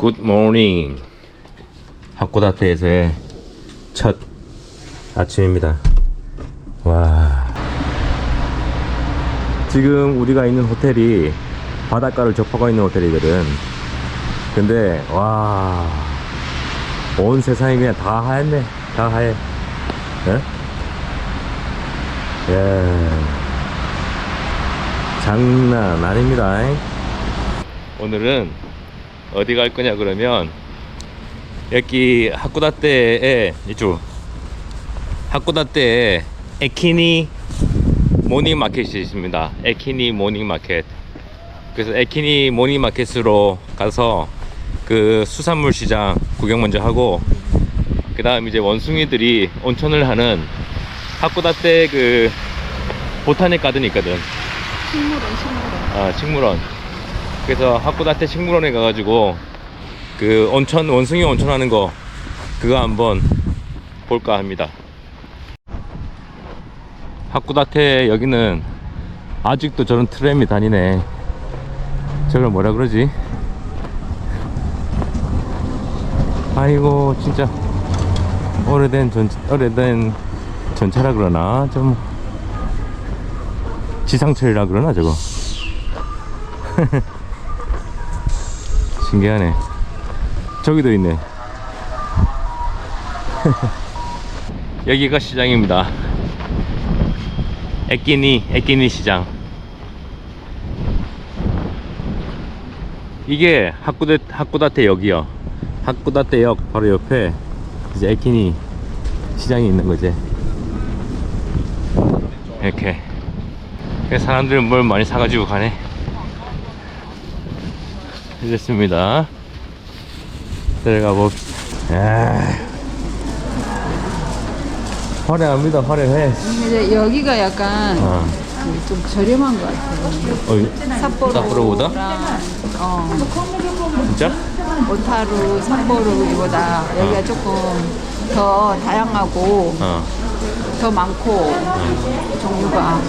Good morning. 하코다테에서의 첫 아침입니다. 와. 지금 우리가 있는 호텔이 바닷가를 접하고 있는 호텔이거든. 근데 와. 온 세상이 그냥 다 하얗네. 다 하얘. 예? 예. 장난 아닙니다. 오늘은 어디 갈 거냐 그러면 여기 하쿠다테에 이쪽 하쿠다테에 에키니 모닝 마켓이 있습니다. 에키니 모닝 마켓. 그래서 에키니 모닝 마켓으로 가서 그 수산물 시장 구경 먼저 하고 그 다음 이제 원숭이들이 온천을 하는 하쿠다테 그 보타닉 가든이 있거든. 식물원 식물원 아, 식물원. 그래서 하쿠다테 식물원에 가가지고 그 온천 원숭이 온천 하는 거 그거 한번 볼까 합니다. 하쿠다테 여기는 아직도 저런 트램이 다니네. 저걸 뭐라 그러지? 아이고 진짜 오래된 전 오래된 전차라 그러나 좀 지상철이라 그러나 저거 신기하네. 저기도 있네. 여기가 시장입니다. 에끼니 에끼니 시장. 이게 하쿠데 하쿠다테 역이요. 하쿠다테 역 바로 옆에 이제 에끼니 시장이 있는 거지. 이렇게. 사람들은 뭘 많이 사가지고 가네 이랬습니다 들어가 봅시다 아, 화려합니다 화려해 이제 여기가 약간 어. 그좀 저렴한 것 같아요 어, 삿포로 삿포로보다? 어, 진짜? 오타루 삿포로 이보다 여기가 조금 더 다양하고 어. 더 많고 종류가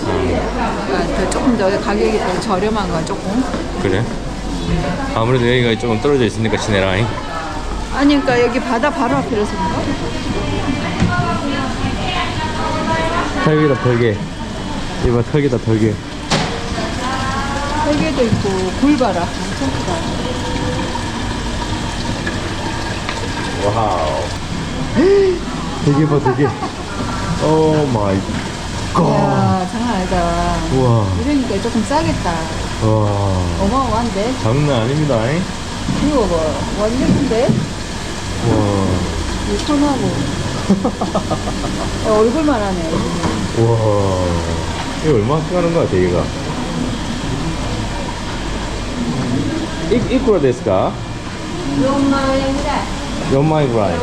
그러니까 더 조금 더 가격이 더 저렴한 거 조금 그래? 아무래도 여기가 조금 떨어져 있으니까 시내라잉 아니 그러니까 여기 바다 바로 앞이라서 그런가? 털기다 털기 이봐 털기다 털기 헬게도 있고 굴 봐라. 엄청 크다. 와우. 되게 봐 되게 오 마이 갓. 이야 장난 아니다. 우와. 이러니까 조금 싸겠다 와, 어마어마한데? 장난 아닙니다. 이거 봐. 완전인데? 와, 이 손하고. 어, 얼굴만 하네. 와. 이거 얼마나 쓰는 거야, 대기가? 이, 이쿠라 데스까? 연마이 브라이.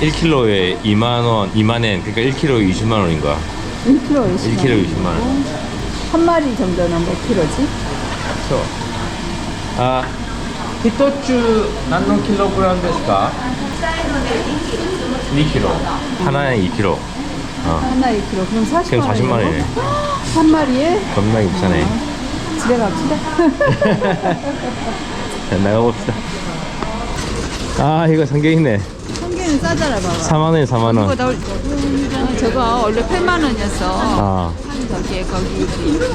1kg에 2만 원, 2만 엔, 그러니까 1kg에 20만 원인 거야. 1kg에 10만 1kg 20만 원. 한 마리 정도는 몇 킬로지? So, uh, 히토츠 난농 킬로그램 데스까? 2kg. 하나에 2kg. 어, 하나 2kg. 그럼 40만 지금 40만 원이네. 한 마리에? 겁나 비싸네. 어. 집에 갑시다. 자, 나가봅시다. 아, 이거 성격이네. 성게는 싸잖아, 봐봐. 4만 원에 4만 원. 저거 원래 8만 원이었어 아, 저기 거기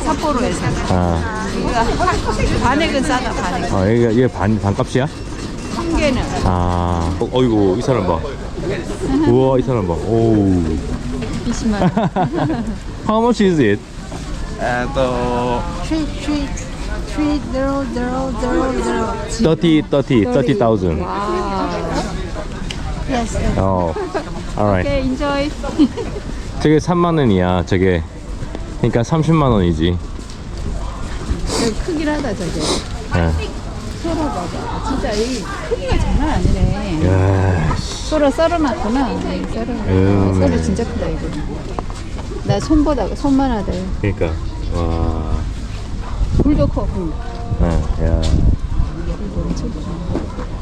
삿포로에서 아, 이거 반액은 싸다 반액 아 이게, 이게 반, 반값이야? 성게는 아 어, 어이구 이 사람 봐 우와 이 사람 봐 오우 20만 원 How much is it? えっと 트리 트리 트리 제로 제로 제로 제로 30, 30, 30,000 와 예스 어, alright 오케이 인조이 저게 3만 원이야 저게. 그러니까 30만 원이지. 크긴 하다 저게. 예. 소라 봐봐. 진짜 이 크기가 장난 아니네. 야, 씨. 소라 썰어놨구나. 네, 썰어. 음, 썰어 네. 진짜 크다 이거. 나 손보다 손만 하다 그러니까. 와. 굴도 커 굴. 예, 야.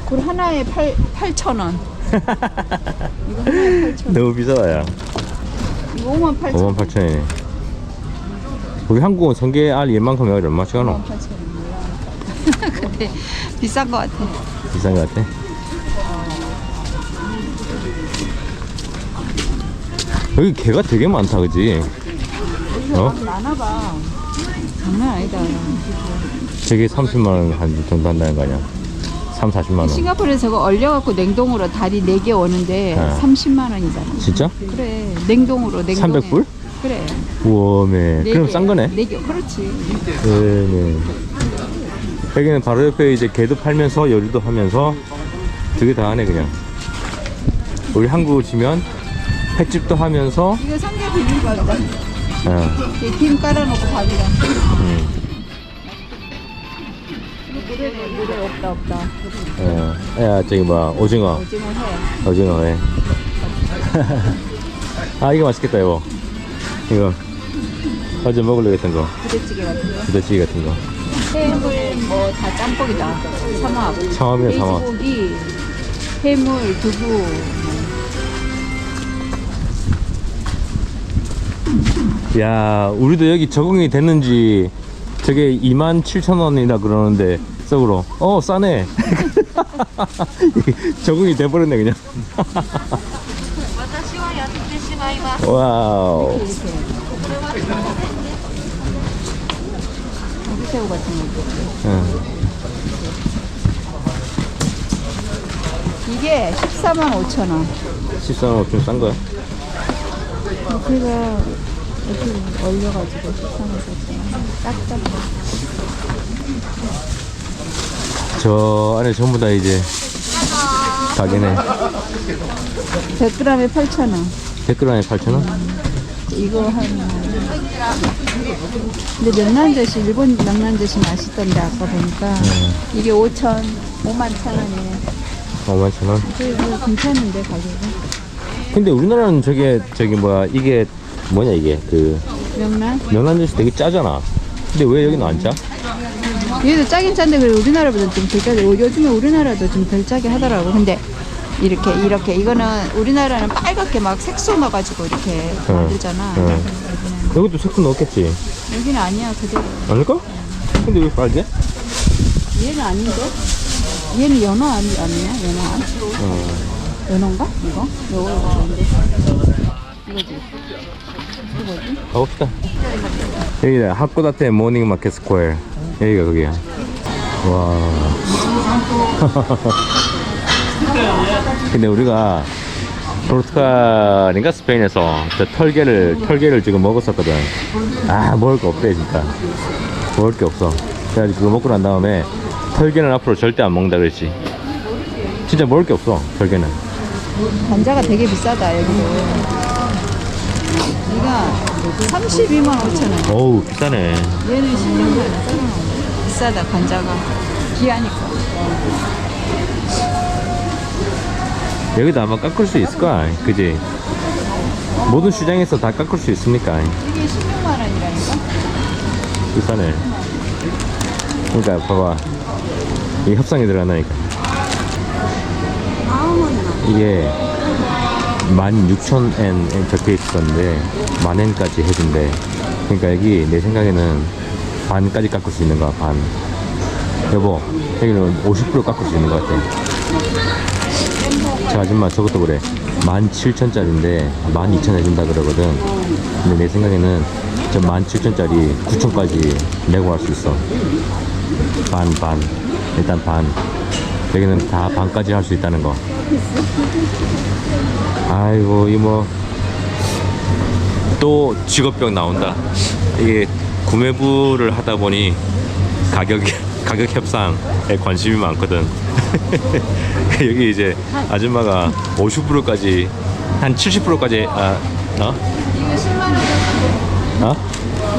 굴 하나에 8, 8천 원 이거 하나에 8천 원 너무 비싸야 이거 5만 8천 5만 8천 원이네 우리 한국은 성게 알 얘만큼 해가지고 얼마씩 하노? 5만 8천 원 근데 비싼 것 같아. 비싼 것 같아. 여기 개가 되게 많다, 그지? 어? 많아 봐. 장난 아니다. 저게 30만원 한 정도 한다는 거 아니야? 3, 40만 원. 싱가포르에 저거 얼려갖고 냉동으로 다리 4개 오는데 네. 30만 원이잖아. 진짜? 그래. 냉동으로 냉동에. 300불? 그래. 우와매. 네 그럼 개. 싼 거네? 네 개. 그렇지. 네네. 여기는 바로 옆에 이제 개도 팔면서 요리도 하면서 두개다 하네 그냥. 우리 한국 오시면 횟집도 하면서 이거 삼겹 비빔밥이다. 어, 이렇게 김 깔아놓고 밥이랑. 음, 물에 없다 없다. 어, 야 저기 뭐야 오징어 오징어 회. 오징어 회. 아 이거 맛있겠다 이거. 이거 어제 먹으려고 했던 거 부대찌개 같은 거. 부대찌개 같은 거. 해물 뭐 다 짬뽕이다. 삼합. 삼합이야 삼합. 돼지고기, 해물, 두부. 야, 우리도 여기 적응이 됐는지 저게 2만 7천 원이나 그러는데 속으로 어 싸네. 적응이 돼버렸네 그냥. 와우. 같은 거. 응. 이게 14만 5천 원. 14만 5천 싼 거야. 고기가 이렇게 얼려가지고 14만 5천 원. 저 안에 전부 다 이제 가게네. 100g에 8천 원. 댓글 안에 8천 원? 이거 한. 근데 명란젓이 일본 명란젓이 맛있던데 아까 보니까 이게 5천, 5만 천 원이네. 5만 천 원. 그래도 괜찮은데 가격이. 근데 우리나라는 저게 저기 뭐야 이게 뭐냐 이게 그 명란? 명란젓이 되게 짜잖아. 근데 왜 여기는 안 짜? 얘도 짜긴 짠데 그래 우리나라보다 좀덜 짜게 요즘에 우리나라도 좀 덜 짜게 하더라고 근데 이렇게 이렇게 이거는 우리나라는 빨갛게 막 색소 넣어가지고 이렇게 만들잖아 응. 여기도 색소 넣었겠지. 여기는 아니야 그대로 아닐까? 근데 왜 빨개? 얘는 아닌데 얘는 연어 아니, 아니야 연어 안? 어. 연어인가 이거? 이거 이거 이거지 이거 뭐지? 가봅시다. 여기다 하코다테 모닝 마켓 스퀘어. 여기가 거기야. 와. 근데 우리가 포르투갈인가 스페인에서 저 털개를 털개를 지금 먹었었거든. 아 먹을 거 없대 진짜. 먹을 게 없어. 그래가지고 그거 먹고 난 다음에 털개는 앞으로 절대 안 먹는다 그랬지. 진짜 먹을 게 없어 털개는. 감자가 되게 비싸다 여기는 이가 32만 5천 원 어우 비싸네. 얘는 16만 원 비싸다 관자가 귀하니까 여기도 아마 깎을 수 있을 거야. 그지? 모든 시장에서 다 깎을 수 있으니까. 이게 16만 원이라니까 비싸네. 그러니까 봐봐. 이게 협상이 들어간다니까. 이게 16,000엔 적혀 있었는데 만엔까지 해준대. 그러니까 여기 내 생각에는 반까지 깎을 수 있는 거야, 반. 여보, 여기는 50% 깎을 수 있는 것 같아. 저 아줌마 저것도 그래. 17,000짜리인데 12,000 해준다 그러거든. 근데 내 생각에는 저 17,000짜리 9,000까지 내고 갈수 있어. 반, 반. 일단 반. 여기는 다 반까지 할 수 있다는 거. 아이고, 이 뭐. 또 직업병 나온다. 이게 구매부를 하다 보니 가격, 가격 협상에 관심이 많거든. 여기 이제 아줌마가 50%까지, 한 70%까지, 아, 어? 이거 10만 원 어?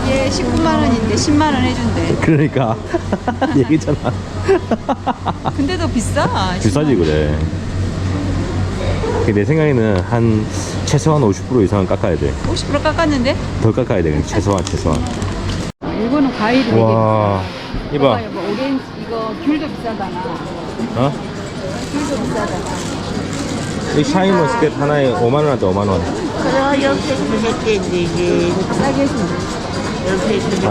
이게 19만 원인데 10만 원 해준대 그러니까. 얘기잖아. 근데도 비싸 비싸지, 그래. 내 생각에는 한 최소한 50% 이상은 깎아야 돼. 50% 깎았는데 더 깎아야 돼. 최소한, 최소한. 일본은 과일이 되게 와, 비싸 이봐. 봐요, 뭐 오렌지 이거 귤도 비싸잖아 어? 귤도 비싸잖아 이 샤인 머스켓 하나에 5만원 하다 5만 원. 그래 옆에 그랬지 이제 싸게 해준대 옆에 아, 그랬지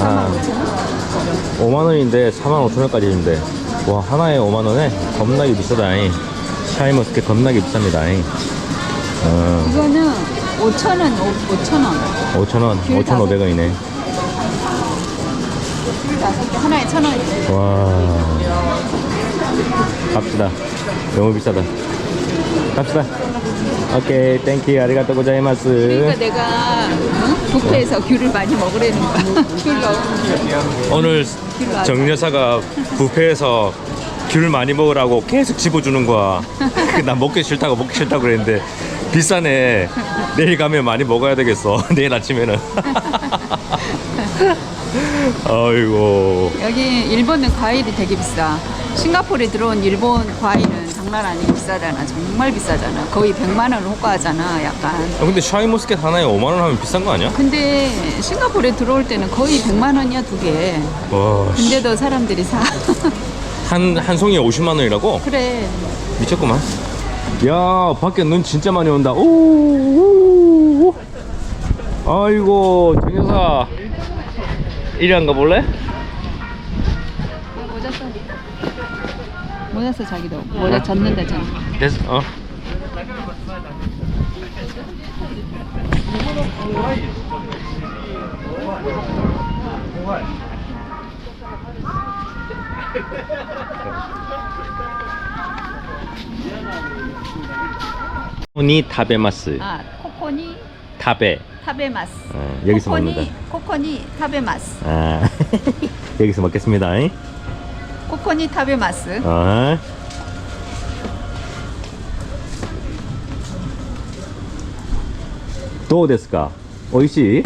아. 좀. 5 만 원인데 4만 5천 원까지 준대. 와 하나에 5만 원에 겁나게 비싸다. 잉. 샤이머스켓 겁나게 비쌉니다. 잉. 어, 이거는 5천 원, 5천 원. 5천 원, 귤 다섯 5,500원이네. 귤 다섯 개 하나에 천 원이지. 와. 갑시다. 너무 비싸다. 갑시다. 오케이, 땡큐, 아리가또 고자이마스. 그러니까 내가 응? 뷔페에서 귤을 많이 먹으라는 거야. 귤. 오늘 귤. 정 여사가 뷔페에서 귤 많이 먹으라고 계속 집어주는 거야. 난 먹기 싫다고 먹기 싫다고 그랬는데 비싸네. 내일 가면 많이 먹어야 되겠어. 내일 아침에는. 아이고. 여기 일본은 과일이 되게 비싸. 싱가포르에 들어온 일본 과일은 장난 아니게 비싸잖아. 정말 비싸잖아. 거의 100만 원을 호가하잖아. 약간. 아, 근데 샤이머스켓 하나에 5만 원 하면 비싼 거 아니야? 근데 싱가포르에 들어올 때는 거의 100만 원이야 두 개. 와. 씨. 근데도 사람들이 사. 한, 한 송이에 50만 원이라고? 그래. 미쳤구만. 야, 밖에 눈 진짜 많이 온다. 오, 오, 오. 아이고, 정 여사. 이리 안 가볼래? 모자 써. 써 자기도. 모자 젖는다 젖. 됐어. 어. 코니 타베마스 아 코코니 타베 타베마스. 어, 여기서 코코니, 먹는다. 코코니 타베마스. 아 여기서 먹겠습니다 잉? 코코니 타베마스. 아. 도우데스까? 오이시?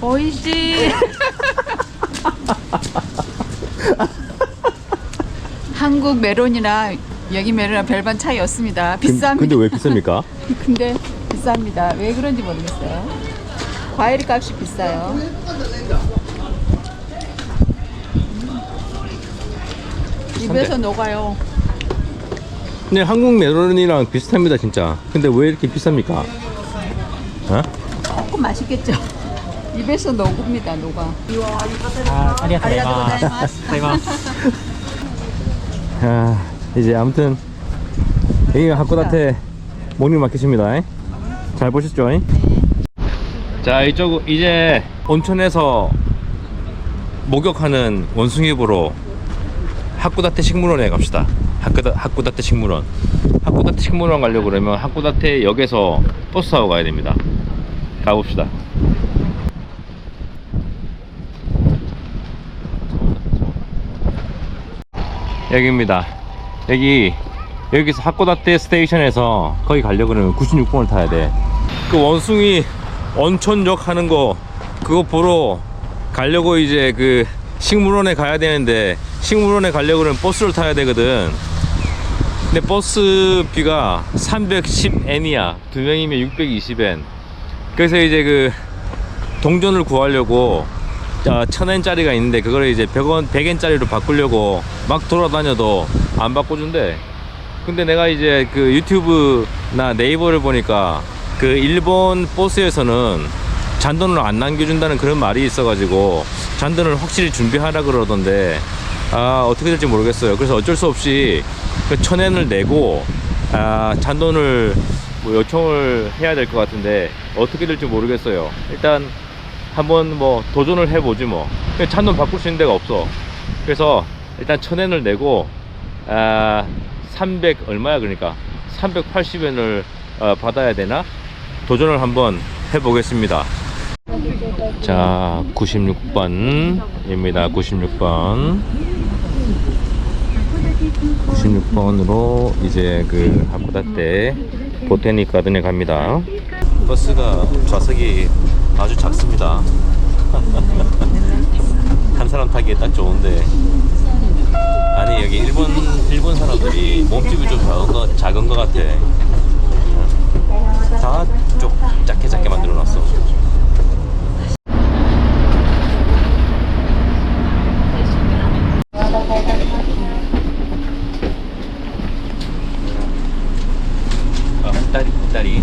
오이시. 한국 메론이나 여기 메론이랑 별반 차이 없습니다. 비쌉니다. 근데 왜 비쌉니까? 근데 비쌉니다. 왜 그런지 모르겠어요. 과일 값이 비싸요. 입에서 녹아요. 근데 한국 메론이랑 비슷합니다 진짜 근데 왜 이렇게 비쌉니까? 어? 조금 맛있겠죠? 입에서 녹습니다, 녹아. 아, 아리가또 고자이마스. 아, 이제 아무튼 여기가 하코다테 모닝 마켓입니다 잉? 잘 보셨죠? 잉? 자 이쪽 이제 온천에서 목욕하는 원숭이 보러 하쿠다테 식물원에 갑시다. 하쿠다, 하쿠다테 식물원. 하쿠다테 식물원 가려고 그러면 하쿠다테 역에서 버스 타고 가야 됩니다. 가봅시다. 여기입니다. 여기 여기서 하코다테 스테이션에서 거기 가려고 그러면 96번을 타야 돼. 그 원숭이 온천역 하는 거 그거 보러 가려고 이제 그 식물원에 가야 되는데 식물원에 가려고 그러면 버스를 타야 되거든. 근데 버스비가 310엔이야. 두 명이면 620엔. 그래서 이제 그 동전을 구하려고 자, 천엔짜리가 있는데 그걸 이제 100원, 100엔짜리로 바꾸려고 막 돌아다녀도 안 바꿔준대. 근데 내가 이제 그 유튜브나 네이버를 보니까 그 일본 버스에서는 잔돈을 안 남겨준다는 그런 말이 있어가지고 잔돈을 확실히 준비하라 그러던데 아 어떻게 될지 모르겠어요. 그래서 어쩔 수 없이 그 천엔을 내고 아 잔돈을 뭐 요청을 해야 될 것 같은데 어떻게 될지 모르겠어요. 일단 한번 뭐 도전을 해보지 뭐. 잔돈 바꿀 수 있는 데가 없어. 그래서 일단 천엔을 내고 아, 300 얼마야 그러니까 380엔을 어, 받아야 되나 도전을 한번 해보겠습니다. 자, 96번입니다. 96번. 96번으로 이제 그 하쿠다테 보테닉 가든에 갑니다. 버스가 좌석이 아주 작습니다. 한 사람 타기에 딱 좋은데 아니 여기 일본 일본 사람들이 몸집이 좀 작은 거 작은 거 같아. 다좀 작게 작게 만들어 놨어. 아, 딸이 딸이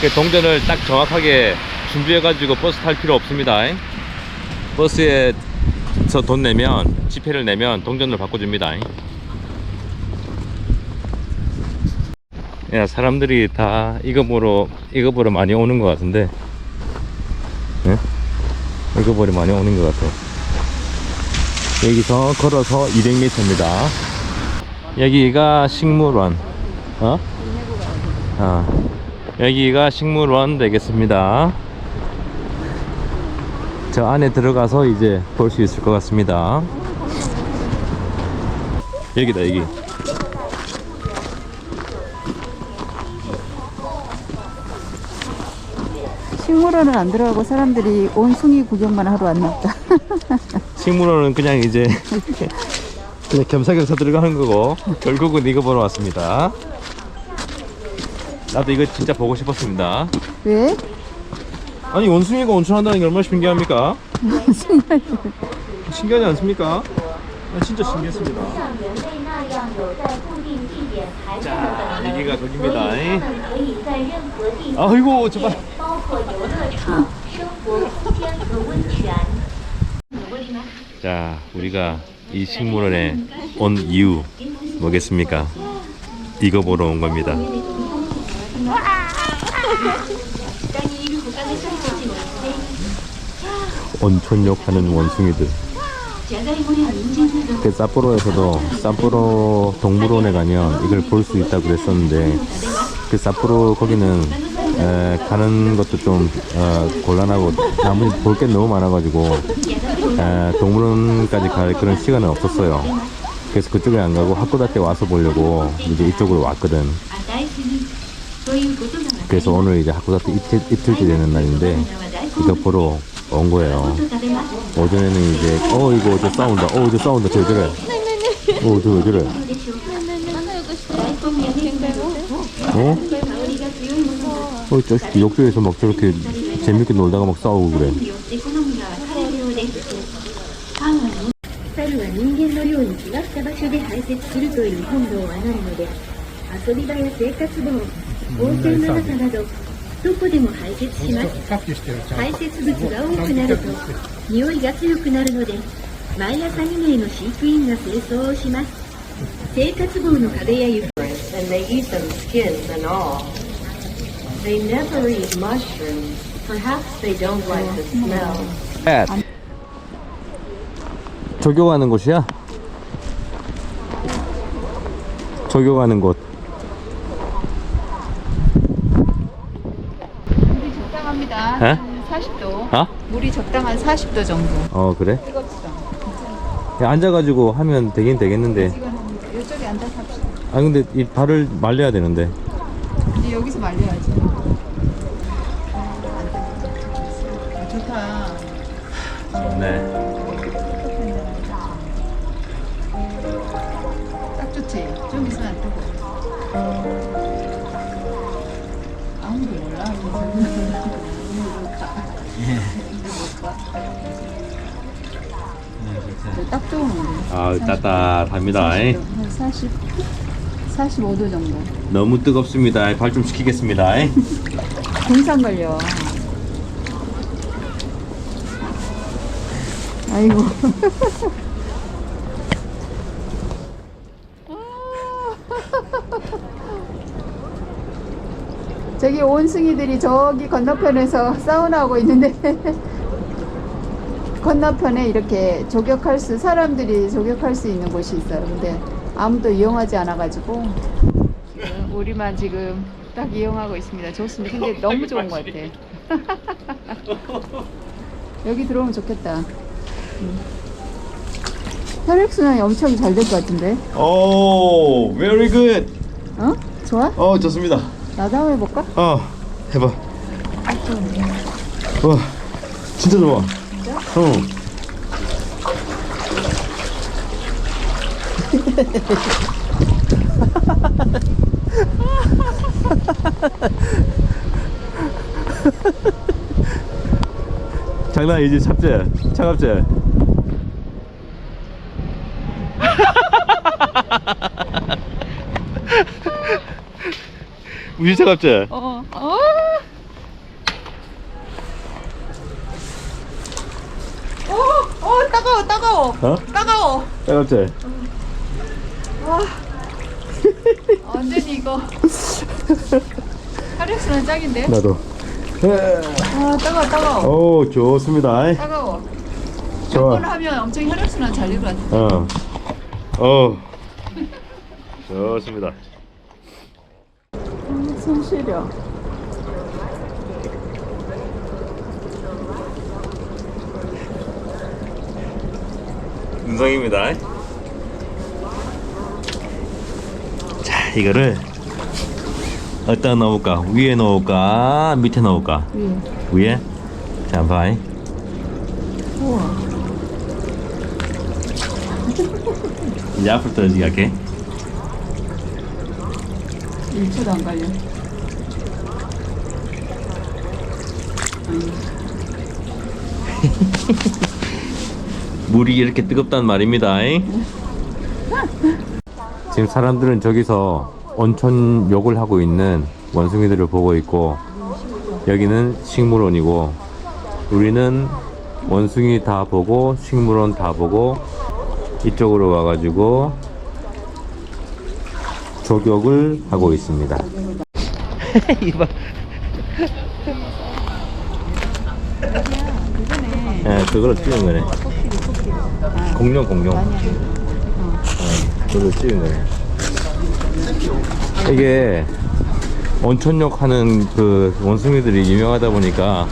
그 동전을 딱 정확하게 준비해가지고 버스 탈 필요 없습니다. 버스에서 돈 내면, 지폐를 내면 동전을 바꿔줍니다. 야, 사람들이 다 이거 보러, 이거 보러 많이 오는 것 같은데. 예? 이거 보러 많이 오는 것 같아. 여기서 걸어서 200m입니다. 여기가 식물원. 어? 어. 여기가 식물원 되겠습니다. 저 안에 들어가서 이제 볼 수 있을 것 같습니다. 여기다, 여기. 식물원은 안 들어가고 사람들이 온숭이 구경만 하러 왔나 보다. 식물원은 그냥 이제 그냥 겸사겸사 들어가는 거고 결국은 이거 보러 왔습니다. 나도 이거 진짜 보고 싶었습니다. 왜? 아니 원숭이가 온천한다는 게 얼마나 신기합니까? 무슨 말이야? 신기하지 않습니까? 아, 진짜 신기했습니다. 자, 여기가 거기입니다. 아이고, 정말. 자, 우리가 이 식물원에 온 이유 뭐겠습니까? 이거 보러 온 겁니다. 온천욕하는 원숭이들. 그 삿포로에서도 삿포로 동물원에 가면 이걸 볼 수 있다고 그랬었는데 그 삿포로 거기는 에, 가는 것도 좀 어, 곤란하고 나머지 볼 게 너무 많아가지고 에, 동물원까지 갈 그런 시간은 없었어요. 그래서 그쪽에 안 가고 하코다테 와서 보려고 이제 이쪽으로 왔거든. 그래서 오늘 이제 하코다테 이틀, 이틀째 되는 날인데 이거 보러 온 거예요. 오전에는 이제 어 이거 어제 싸운다. 어 어제 싸운다. 저 저래. 어저 저래. 어? 어, 저 새끼 욕조에서 막 저렇게 재밌게 놀다가 막 싸우고 그래. 猿は人間のように決まった場所で排泄するという本能はないので遊び場や生活道温泉の中などどこでも排泄します排泄物が多くなると匂いが強くなるので毎朝2名の飼育員が清掃をします生活道の壁や床 and they eat them skins and all. They never eat mushrooms. Perhaps they don't like the smell. 조교하는 곳이야? 조교하는 곳. 에? 한 40도. 어? 물이 적당한 40도 정도. 어 그래? 뜨겁지도 않고. 야, 앉아가지고 하면 되긴 되겠는데. 지금 이쪽에 앉아서 합시다. 아 근데 이 발을 말려야 되는데. 이제 여기서 말려야지. 아, 좋다. 네. 딱 좋지. 좀 있으면 안 뜨고. 아무도 몰라. 딱 좋은 물이. 아 따뜻합니다. 한 40, 45도 정도. 너무 뜨겁습니다. 발 좀 식히겠습니다. 공상 걸려. 아이고. 저기 온숭이들이 저기 건너편에서 사우나하고 있는데 건너편에 이렇게 조격할 수 사람들이 조격할 수 있는 곳이 있어요. 근데 아무도 이용하지 않아 가지고 지금 우리만 지금 딱 이용하고 있습니다. 좋습니다. 근데 너무 좋은 것 같아. 여기 들어오면 좋겠다. 음. 혈액순환이 엄청 잘 될 것 같은데. 오, very good. 어? 좋아? 어, 좋습니다. 나도 한번 해볼까? 어, 해봐. 와, 진짜 좋아. 응. 장난 아니지 찹제 차갑제 무지 차갑제 어. 어. 어, 어, 따가워, 따가워. 어? 따가워. 차갑제 완전히 이거. 혈액순환 짱인데? 나도 아, 따가워, 따가워. 오 좋습니다 따가워. 좋아 이걸 하면 엄청 혈액순환 잘 될 것 같아. 어. 어. 좋습니다. 손 시려. 음성입니다. 자, 이거를 어디다 넣을까? 위에 넣을까? 밑에 넣을까? 위에. 위에? 자, 봐이. 우와. 이제 앞으로 떨어지게 할게. 1초도 안 걸려. 물이 이렇게 뜨겁단 말입니다. 지금 사람들은 저기서 온천 욕을 하고 있는 원숭이들을 보고 있고 여기는 식물원이고 우리는 원숭이 다 보고 식물원 다 보고 이쪽으로 와가지고 조격을 하고 있습니다. 이봐. 그걸로 찍은 거네. 공룡 공룡. 어, 그걸로 찍은 거네. 이게 온천욕 하는 그 원숭이들이 유명하다 보니까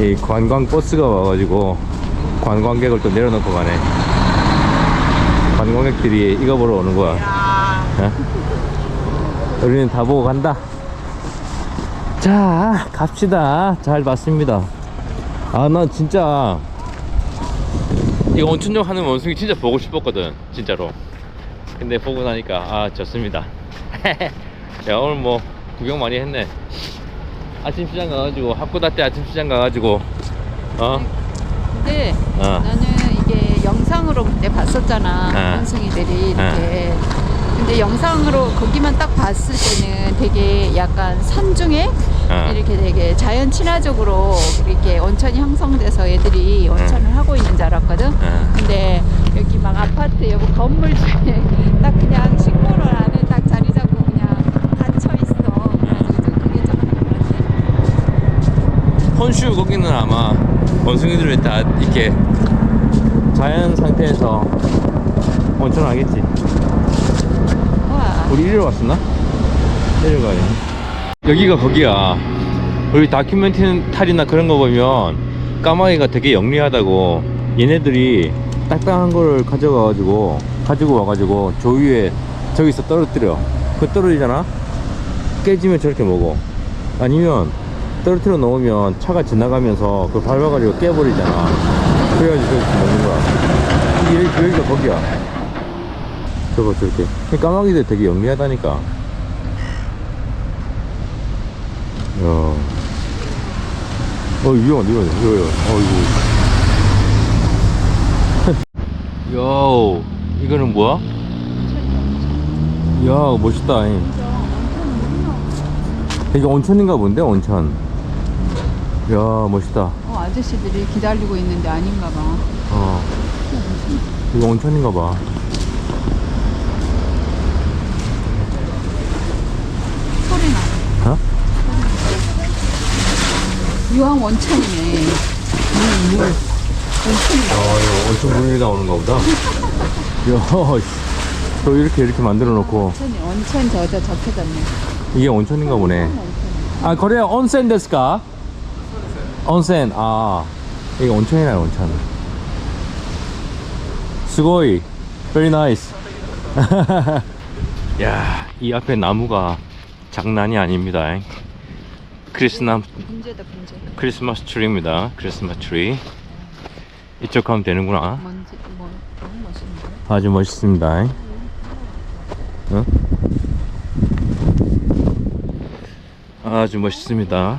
이 관광 버스가 와가지고 관광객을 또 내려놓고 가네. 관광객들이 이거 보러 오는 거야. 어? 우리는 다 보고 간다. 자, 갑시다. 잘 봤습니다. 아, 나 진짜 이거 온천욕 하는 원숭이 진짜 보고 싶었거든 진짜로 근데 보고 나니까 아 좋습니다 야 오늘 뭐 구경 많이 했네 아침 시장 가가지고 학구다때 아침 시장 가가지고 어? 근데 어. 나는 이게 영상으로 그때 봤었잖아. 어. 원숭이들이 이렇게. 근데 영상으로 거기만 딱 봤을 때는 되게 약간 산중에 어. 이렇게 되게 자연 친화적으로 이렇게 온천이 형성돼서 애들이 온천을 하고 있는 줄 알았거든. 어. 근데 여기 막 아파트 여기 건물 중에 딱 그냥 식물원 안에 딱 자리 잡고 그냥 갇혀 있어. 그래가지고 좀 그게 좀 그렇네. 혼슈 거기는 아마 원숭이들이 다 이렇게 자연 상태에서 온천 하겠지 와. 우리 이리로 왔었나? 이리로 가야 여기가 거기야. 우리 다큐멘터리나 그런 거 보면 까마귀가 되게 영리하다고 얘네들이 딱딱한 거를 가져가 가지고 가지고 와가지고 저 위에 저기서 떨어뜨려. 그 떨어지잖아? 깨지면 저렇게 먹어. 아니면 떨어뜨려 놓으면 차가 지나가면서 그 밟아가지고 깨버리잖아. 그래가지고 저렇게 먹는 거야. 여기, 여기가 거기야. 저거 저렇게. 이 까마귀들 되게 영리하다니까 야. 어 위험하다 이거 이거 어 이거 요 이거는 뭐야? 야 멋있다 이. 이게 온천인가 본데 온천 야 멋있다 어, 아저씨들이 기다리고 있는데 아닌가 봐. 어 이거 온천인가 봐 소리 나. 어? 유황 원천이네. 물, 물. 원천이 아 이거 온천 분위기 나오는 가 보다. 야 씨. 저 이렇게 이렇게 만들어 놓고. 원천이, 원천 저저 적혀졌네. 이게 온천인가 보네. 아 거래 온센 데스까? 온센 아. 이게 온천이네 온천. 스고이. Very nice. 야 이 앞에 나무가 장난이 아닙니다 크리스나 문제다, 문제. 크리스마스 트리입니다 크리스마스 트리 이쪽 가면 되는구나. 뭔지 뭐 너무 멋있는데. 아주 멋있습니다. 어? 아주 멋있습니다.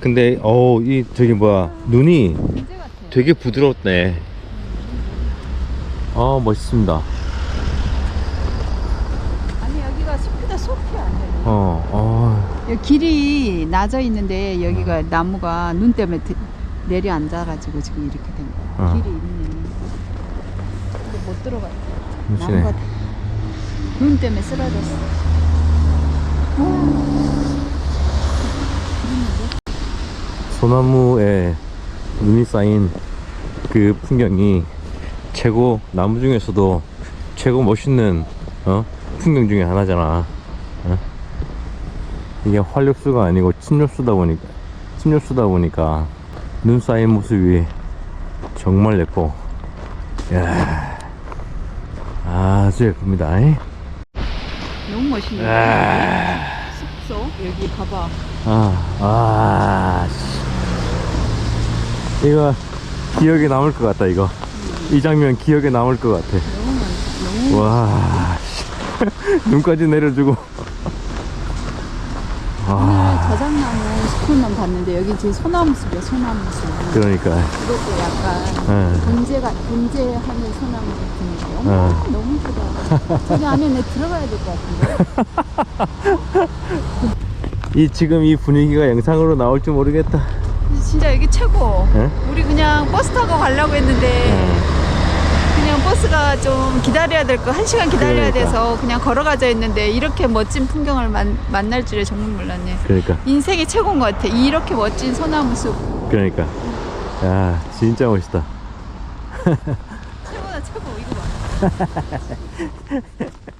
근데 어이 저기 뭐야 눈이. 되게 부드럽네. 아 멋있습니다. 아니 여기가 숲이다 숲이 아니야. 어, 어 길이 낮아 있는데 여기가 나무가 눈 때문에 드- 내려앉아가지고 지금 이렇게 된 거야. 어. 길이 있네. 근데 못 들어가. 멋지네. 나무가 눈 때문에 쓰러졌어. 소나무에 눈이 쌓인 그 풍경이 최고 나무 중에서도 최고 멋있는 어? 풍경 중에 하나잖아. 어? 이게 활력수가 아니고 침엽수다 보니까 침엽수다 보니까 눈 쌓인 모습이 정말 예뻐. 야, 아주 예쁩니다. 이. 너무 멋있네. 아, 숲속 여기 봐봐. 아, 아, 씨. 이거 기억에 남을 것 같다 이거. 이 장면 기억에 남을 것 같아. 너무 많. 너무. 와, 씨. 눈까지 내려주고. 오늘 아, 저장나무 숲을만 봤는데 여기 지금 소나무 숲이야 소나무 숲. 그러니까. 이것도 약간 예. 분재가 분재하는 소나무 같은데 어머 어. 너무 이쁘다. 저기 안에 내 들어가야 될 것 같은데. 이 지금 이 분위기가 영상으로 나올지 모르겠다. 진짜 여기 최고. 예? 우리 그냥 버스 타고 가려고 했는데 버스가 좀 기다려야 될 거 한 시간 기다려야 그러니까. 돼서 그냥 걸어가자 했는데 이렇게 멋진 풍경을 만, 만날 줄에 정말 몰랐네. 그러니까, 인생이 최고인 것 같아. 이렇게 멋진 소나무 숲. 그러니까. 야, 진짜 멋있다. 최고다 최고 이거 봐.